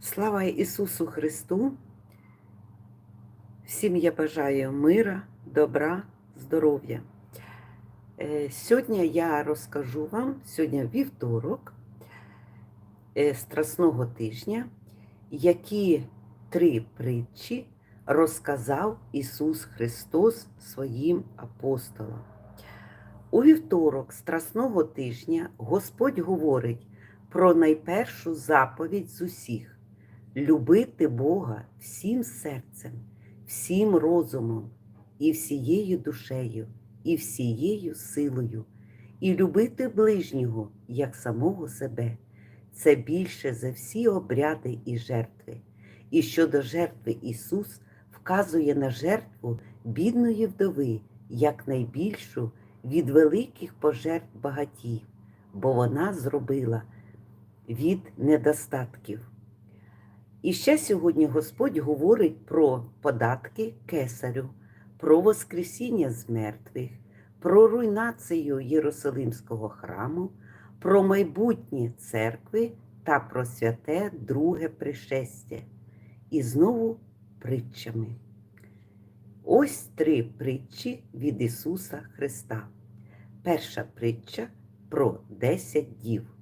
Слава Ісусу Христу! Всім я бажаю мира, добра, здоров'я. Е, Сьогодні я розкажу вам, сьогодні вівторок е, Страсного тижня, які три притчі розказав Ісус Христос своїм апостолам. У вівторок Страсного тижня Господь говорить про найпершу заповідь з усіх любити Бога всім серцем, всім розумом, і всією душею, і всією силою, і любити ближнього як самого себе. Це більше за всі обряди і жертви. І щодо жертви Ісус вказує на жертву бідної вдови як найбільшу від великих пожертв багатів, бо вона зробила від недостатків. І ще сьогодні Господь говорить про податки кесарю, про Воскресіння з мертвих, про руйнацію Єрусалимського храму, про майбутнє церкви та про святе друге пришестя. І знову притчами. Ось три притчі від Ісуса Христа. Перша притча про десять дів.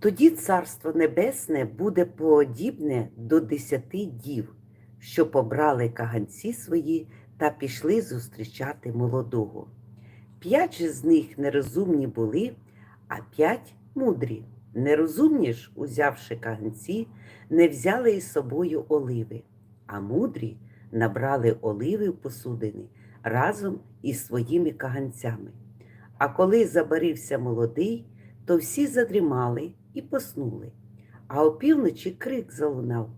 Тоді Царство Небесне буде подібне до десяти дів, що побрали каганці свої та пішли зустрічати молодого. П'ять же з них нерозумні були, а п'ять мудрі. Нерозумні ж, узявши каганці, не взяли із собою оливи, а мудрі набрали оливи в посудини разом із своїми каганцями. А коли забарився молодий, то всі задрімали і поснули. А опівночі крик залунав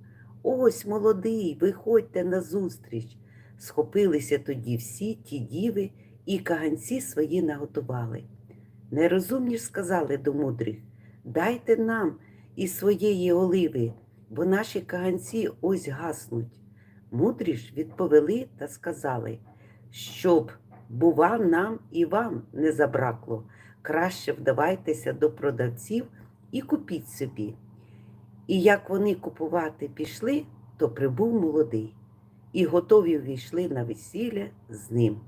Ось молодий, виходьте назустріч. Схопилися тоді всі ті діви і каганці свої наготували. Нерозумні ж сказали до мудрих Дайте нам із своєї оливи, бо наші каганці ось гаснуть. Мудрі ж відповіли та сказали, щоб, бува, нам і вам не забракло, краще вдавайтеся до продавців і купіть собі. І як вони купувати пішли, то прибув молодий, і готові ввійшли на весілля з ним.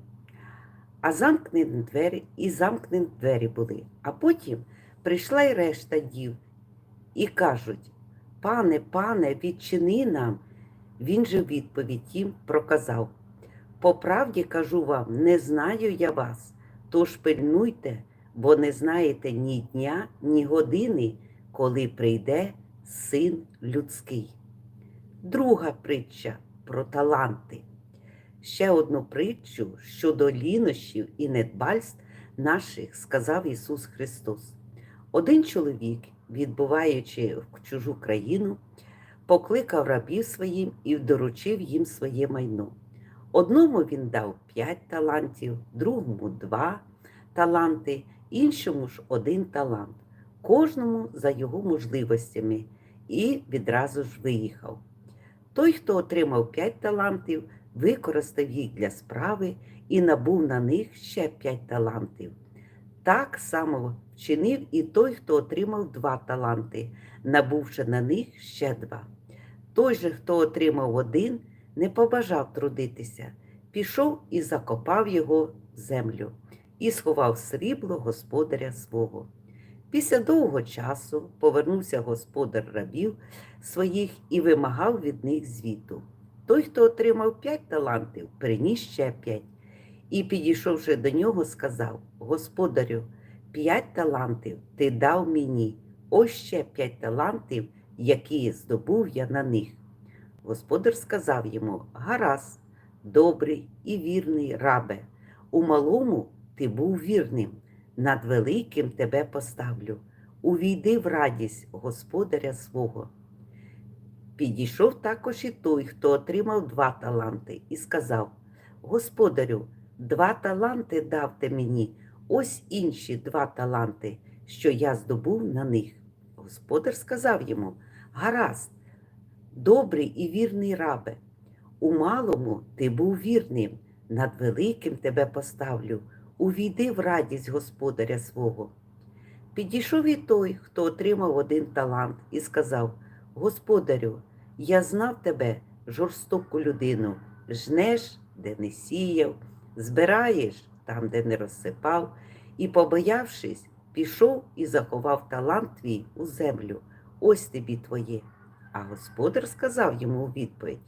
А замкнені двері, і замкнені двері були. А потім прийшла й решта дів, і кажуть: Пане, пане, відчини нам. Він же відповідь їм проказав: По правді кажу вам, не знаю я вас, тож пильнуйте, бо не знаєте ні дня, ні години, коли прийде син людський. Друга притча про таланти. Ще одну притчу щодо лінощів і недбальств наших сказав Ісус Христос. Один чоловік, відбуваючи в чужу країну, покликав рабів своїм і доручив їм своє майно. Одному він дав п'ять талантів, другому два таланти, іншому ж один талант, кожному за його можливостями, і відразу ж виїхав. Той, хто отримав п'ять талантів, використав їх для справи і набув на них ще п'ять талантів. Так само вчинив і той, хто отримав два таланти, набувши на них ще два. Той же, хто отримав один, не побажав трудитися, пішов і закопав його в землю і сховав срібло господаря свого. Після довгого часу повернувся господар рабів своїх і вимагав від них звіту. Той, хто отримав п'ять талантів, приніс ще п'ять. І, підійшовши до нього, сказав: Господарю, п'ять талантів ти дав мені, ось ще п'ять талантів, які здобув я на них. Господар сказав йому: Гаразд, добрий і вірний рабе, у малому ти був вірним, над великим тебе поставлю. Увійди в радість господаря свого. Підійшов також і той, хто отримав два таланти, і сказав: Господарю, два таланти дав ти мені, ось інші два таланти, що я здобув на них. Господар сказав йому: Гаразд, добрий і вірний рабе, у малому ти був вірним, над великим тебе поставлю, увійди в радість господаря свого. Підійшов і той, хто отримав один талант, і сказав: Господарю, я знав тебе, жорстоку людину, жнеш, де не сіяв, збираєш там, де не розсипав, і, побоявшись, пішов і заховав талант твій у землю. Ось тобі твоє. А господар сказав йому у відповідь: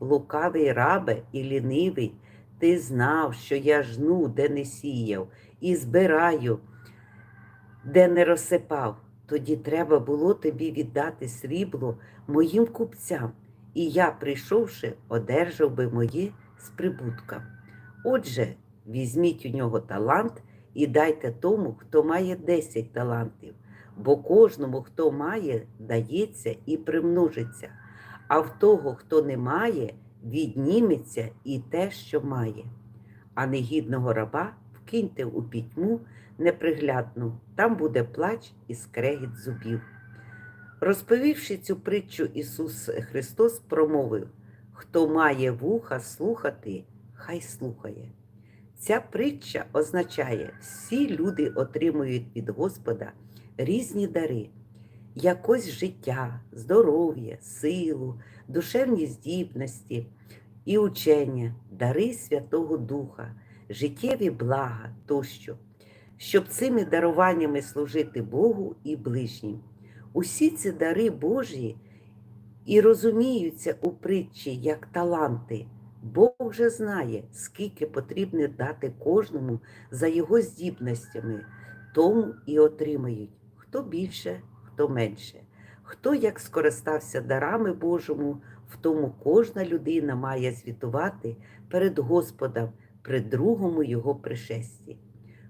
Лукавий рабе і лінивий, ти знав, що я жну, де не сіяв, і збираю, де не розсипав. Тоді треба було тобі віддати срібло моїм купцям, і я, прийшовши, одержав би моє з прибутком. Отже, візьміть у нього талант і дайте тому, хто має 10 талантів, бо кожному, хто має, дається і примножиться, а в того, хто не має, відніметься і те, що має. А негідного раба вкиньте у пітьму неприглядну, там буде плач і скрегіт зубів. Розповівши цю притчу, Ісус Христос промовив: Хто має вуха слухати, хай слухає. Ця притча означає, всі люди отримують від Господа різні дари, якось життя, здоров'я, силу, душевні здібності і учення, дари Святого Духа, життєві блага тощо, щоб цими даруваннями служити Богу і ближнім. Усі ці дари Божі і розуміються у притчі як таланти. Бог же знає, скільки потрібно дати кожному за його здібностями, тому і отримають хто більше, хто менше. Хто як скористався дарами Божому, в тому кожна людина має звітувати перед Господом при другому його пришесті.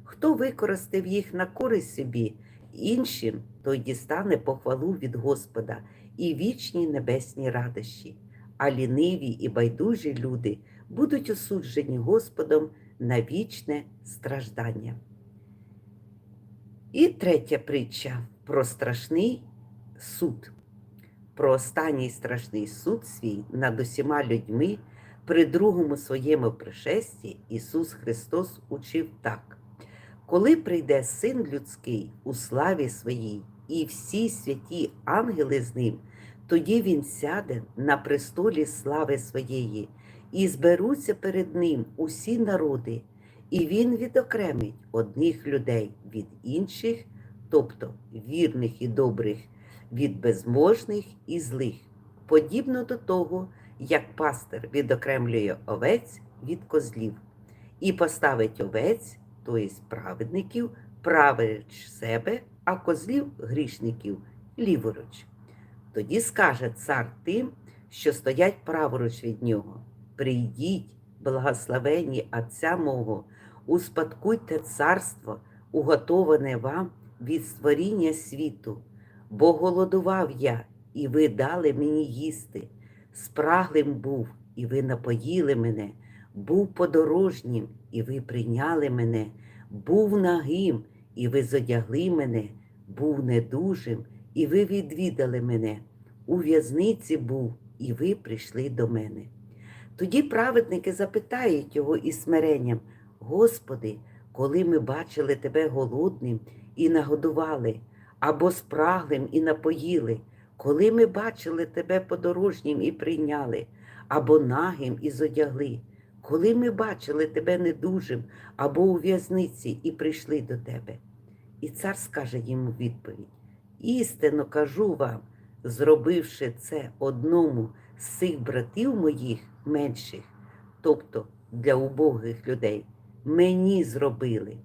Хто використав їх на користь собі, іншим, той дістане похвалу від Господа і вічні небесні радощі а ліниві і байдужі люди будуть осуджені Господом на вічне страждання. І третя притча про страшний суд, про останній страшний суд свій над усіма людьми при другому своєму пришесті Ісус Христос учив так. Коли прийде Син людський у славі своїй, і всі святі ангели з ним, тоді він сяде на престолі слави своєї, і зберуться перед ним усі народи, і він відокремить одних людей від інших, тобто вірних і добрих, від безможних і злих, подібно до того, як пастир відокремлює овець від козлів, і поставить овець, тобто праведників, праворуч себе, а козлів грішників ліворуч. Тоді скаже цар тим, що стоять праворуч від нього: Прийдіть, благословені Отця мого, успадкуйте царство, уготоване вам від створіння світу, бо голодував я, і ви дали мені їсти, спраглим був, і ви напоїли мене, був подорожнім, і ви прийняли мене, був нагим, і ви зодягли мене, був недужим і ви відвідали мене. У в'язниці був, і ви прийшли до мене. Тоді праведники запитають його із смиренням, Господи, коли ми бачили Тебе голодним і нагодували, або спраглим і напоїли, коли ми бачили Тебе подорожнім і прийняли, або нагим і зодягли, коли ми бачили Тебе недужим або у в'язниці і прийшли до Тебе. І цар скаже йому відповідь. Істинно кажу вам, зробивши це одному з цих братів моїх менших, тобто для убогих людей, мені зробили.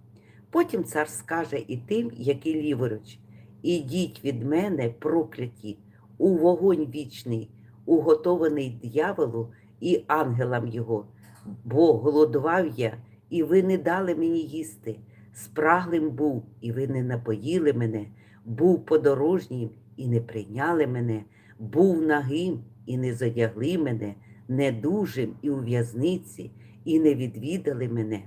Потім цар скаже і тим, які ліворуч, ідіть від мене, прокляті, у вогонь вічний, уготований дьяволу і ангелам його, бо голодував я, і ви не дали мені їсти, спраглим був, і ви не напоїли мене. Був подорожнім і не прийняли мене, був нагим і не задягли мене, недужим і у в'язниці, і не відвідали мене.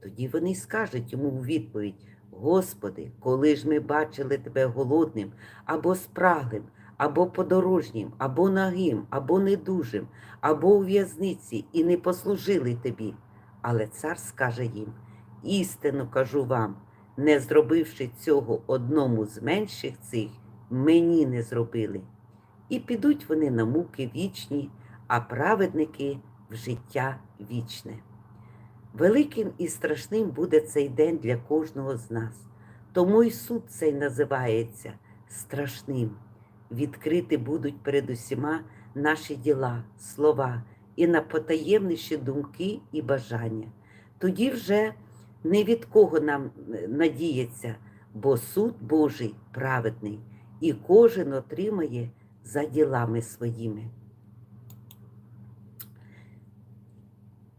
Тоді вони скажуть йому у відповідь: Господи, коли ж ми бачили тебе голодним або спраглим, або подорожнім, або нагим, або недужим, або у в'язниці, і не послужили тобі. Але цар скаже їм: істину кажу вам не зробивши цього одному з менших цих, мені не зробили. і підуть вони на муки вічні, а праведники в життя вічне. Великим і страшним буде цей день для кожного з нас. Тому і суд цей називається страшним. Відкрити будуть перед усіма наші діла, слова і на потаємніші думки і бажання. Тоді вже не від кого нам е, надіється, бо суд Божий праведний, і кожен отримає за ділами своїми.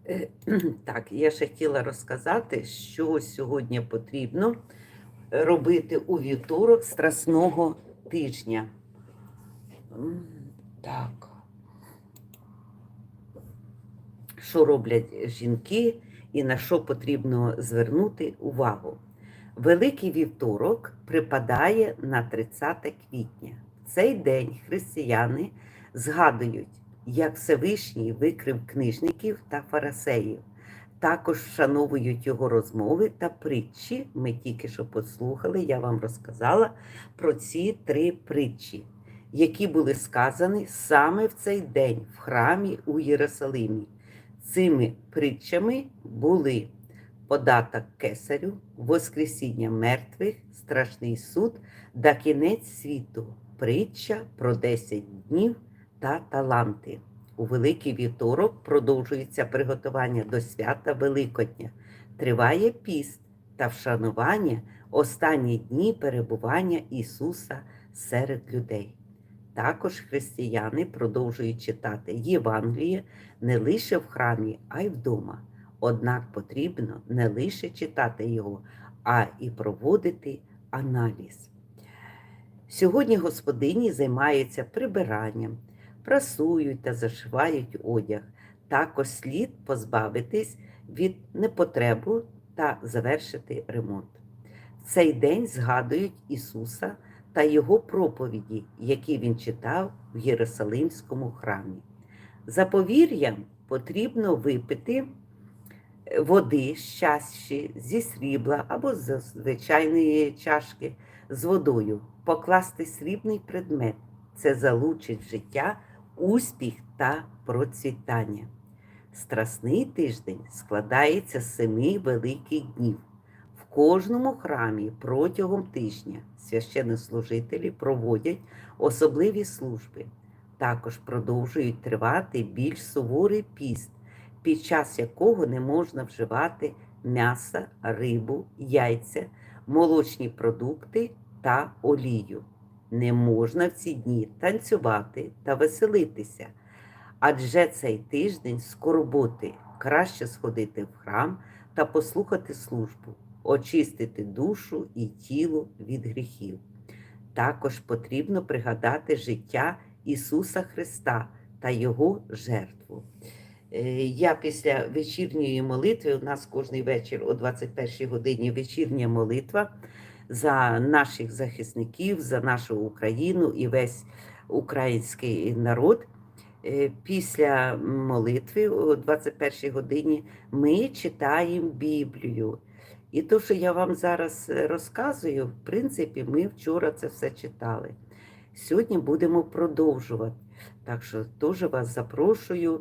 Так, я ще хотіла розказати, що сьогодні потрібно робити у вівторок страсного тижня. Так. Що роблять жінки і на що потрібно звернути увагу? Великий вівторок припадає на 30 квітня. В цей день християни згадують, як Всевишній викрив книжників та фарисеїв. Також вшановують його розмови та притчі. Ми тільки що послухали, я вам розказала про ці три притчі, які були сказані саме в цей день в храмі у Єрусалимі. Цими притчами були податок кесарю, Воскресіння мертвих, страшний суд та кінець світу, притча про 10 днів та таланти. У Великий вівторок продовжується приготування до свята Великодня. Триває піст та вшанування останні дні перебування Ісуса серед людей. Також християни продовжують читати Євангеліє не лише в храмі, а й вдома. Однак потрібно не лише читати його, а і проводити аналіз. Сьогодні господині займаються прибиранням, прасують та зашивають одяг. Також слід позбавитись від непотребу та завершити ремонт. В цей день згадують Ісуса та Його проповіді, які він читав в Єрусалимському храмі. За повір'ям потрібно випити води з зі срібла або з звичайної чашки з водою, покласти срібний предмет. Це залучить в життя успіх та процвітання. Страсний тиждень складається з семи великих днів. В кожному храмі протягом тижня священнослужителі проводять особливі служби. Також продовжують тривати більш суворий піст, під час якого не можна вживати м'ясо, рибу, яйця, молочні продукти та олію. Не можна в ці дні танцювати та веселитися, адже цей тиждень скорботи краще сходити в храм та послухати службу, очистити душу і тіло від гріхів. Також потрібно пригадати життя Ісуса Христа та Його жертву. Е, Я після вечірньої молитви, у нас кожний вечір о 21 годині вечірня молитва за наших захисників, за нашу Україну і весь український народ. Е, Після молитви о 21 годині ми читаємо Біблію. І то, що я вам зараз розказую, в принципі, ми вчора це все читали. Сьогодні будемо продовжувати. Так що теж вас запрошую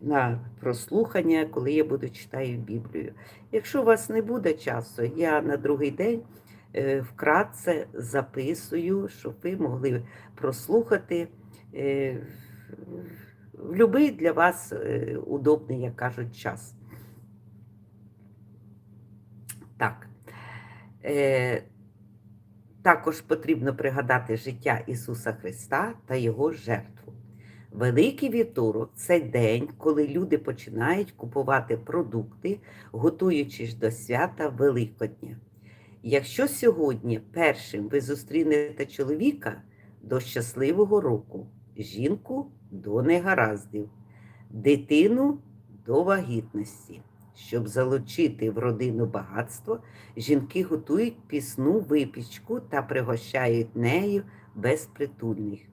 на прослухання, коли я буду читати Біблію. Якщо у вас не буде часу, я на другий день е, вкратце записую, щоб ви могли прослухати е, в будь-який для вас е, удобний, як кажуть, час. Так. Е, також потрібно пригадати життя Ісуса Христа та Його жертву. Великий вівторок це день, коли люди починають купувати продукти, готуючись до свята Великодня. Якщо сьогодні першим ви зустрінете чоловіка до щасливого року, жінку до негараздів, дитину до вагітності. Щоб залучити в родину багатство, жінки готують пісну випічку та пригощають нею безпритульних.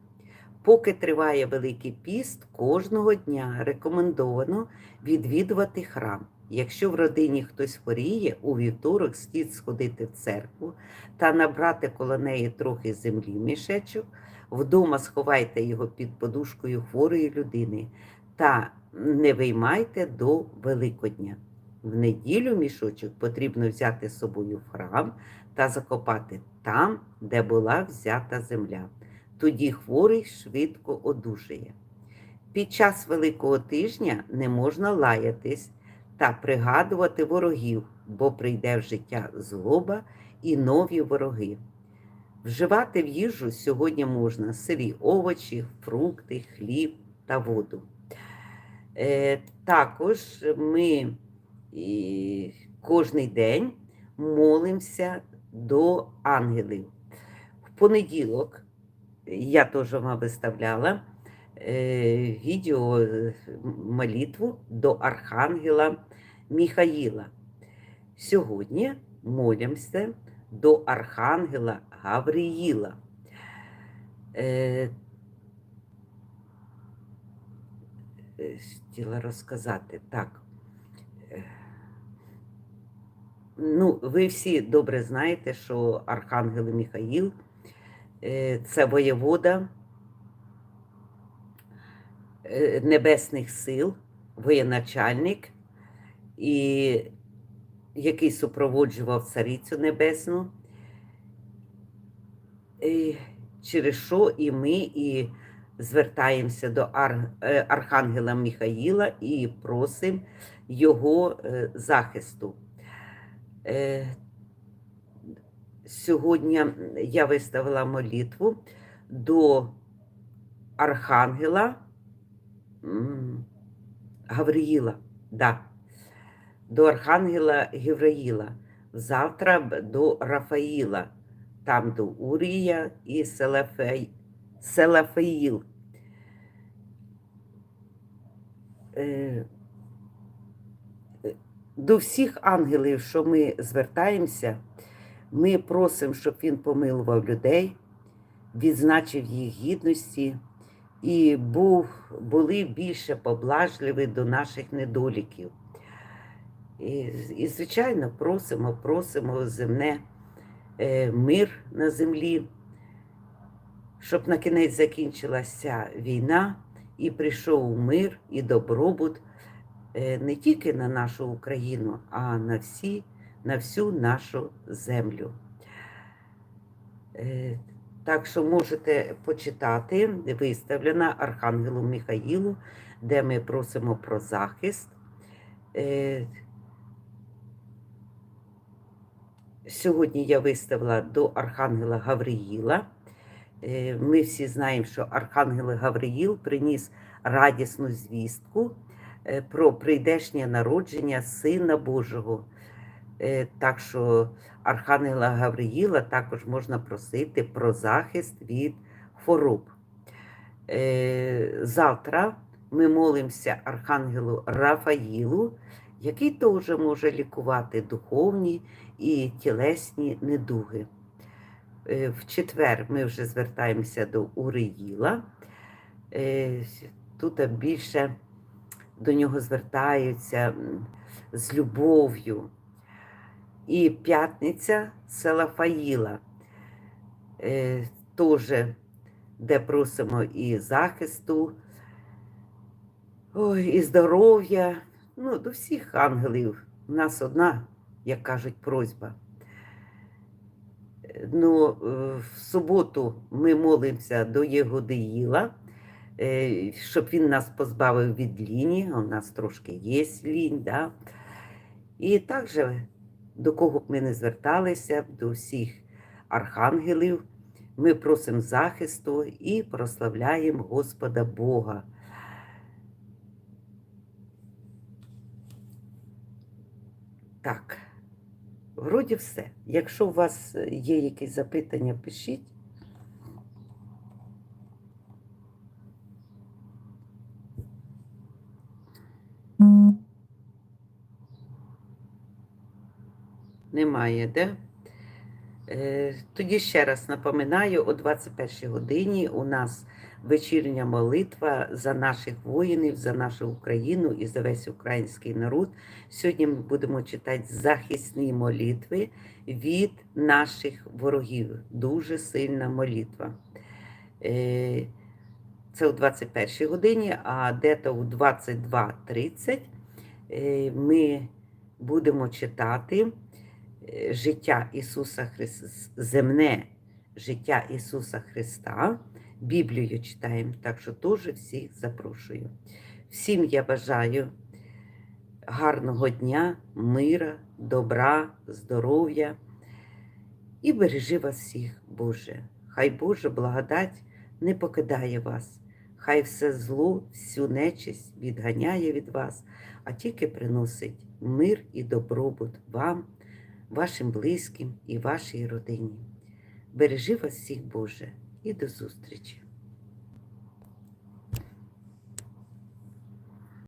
Поки триває Великий піст, кожного дня рекомендовано відвідувати храм. Якщо в родині хтось хворіє, у вівторок слід сходити в церкву та набрати коло неї трохи землі мішечок, вдома сховайте його під подушкою хворої людини та не виймайте до Великодня. В неділю мішочок потрібно взяти з собою в храм та закопати там, де була взята земля. Тоді хворий швидко одужає. Під час Великого тижня не можна лаятись та пригадувати ворогів, бо прийде в життя злоба і нові вороги. Вживати в їжу сьогодні можна сирі овочі, фрукти, хліб та воду. Е, також ми і, кожний день молимося до ангелів. В понеділок я теж вам виставляла е, відео е, молитву до Архангела Міхаїла. Сьогодні молимося до Архангела Гавриїла. Е, Хотіла розказати так. Ну, ви всі добре знаєте, що Архангел Міхаїл це воєвода е, небесних сил, воєначальник, і який супроводжував царицю небесну, і через що і ми і звертаємося до е, Архангела Міхаїла і просимо його е, захисту. Е, Сьогодні я виставила молитву до Архангела Гавриїла. Да, до Архангела Гавриїла. Завтра до Рафаїла, там до Урія і Селафей, Селафеїл. Е, до всіх ангелів, що ми звертаємося, ми просимо, щоб він помилував людей, відзначив їх гідності і був, були більше поблажливі до наших недоліків. І, і звичайно, просимо, просимо земне е, мир на землі, щоб на кінець закінчилася війна і прийшов мир і добробут е, не тільки на нашу Україну, а на всі, на всю нашу землю. Е, Так що можете почитати, виставлена Архангелу Михаїлу, де ми просимо про захист. Е, Сьогодні я виставила до Архангела Гавриїла. Е, Ми всі знаємо, що Архангел Гавриїл приніс радісну звістку про прийдешнє народження Сина Божого. Е, Так що Архангела Гавриїла також можна просити про захист від хвороб. Е, Завтра ми молимося Архангелу Рафаїлу, який теж може лікувати духовні і тілесні недуги. Е, В четвер ми вже звертаємося до Уриїла. Тут більше до нього звертаються з любов'ю. І п'ятниця Селафаїла, е, теж, де просимо і захисту, ой, і здоров'я. Ну, до всіх ангелів. У нас одна, як кажуть, просьба. Ну, е, в суботу ми молимося до Єгодиїла, е, щоб він нас позбавив від ліні. У нас трошки є лінь, да? І також, до кого б ми не зверталися, до всіх архангелів, ми просимо захисту і прославляємо Господа Бога. Так, вроді все. Якщо у вас є якісь запитання, пишіть. Немає, де? Е, Тоді ще раз напоминаю, о 21 годині у нас вечірня молитва за наших воїнів, за нашу Україну і за весь український народ. Сьогодні ми будемо читати захисні молитви від наших ворогів. Дуже сильна молитва. Е, Це о 21 годині, а дето у 22.30 е, ми будемо читати життя Ісуса Христа, земне життя Ісуса Христа. Біблію читаємо, так що теж всіх запрошую. Всім я бажаю гарного дня, мира, добра, здоров'я і бережи вас всіх, Боже. Хай Божа благодать не покидає вас, хай все зло, всю нечисть відганяє від вас, а тільки приносить мир і добробут вам, вашим близьким і вашій родині. Бережи вас всіх, Боже, і до зустрічі!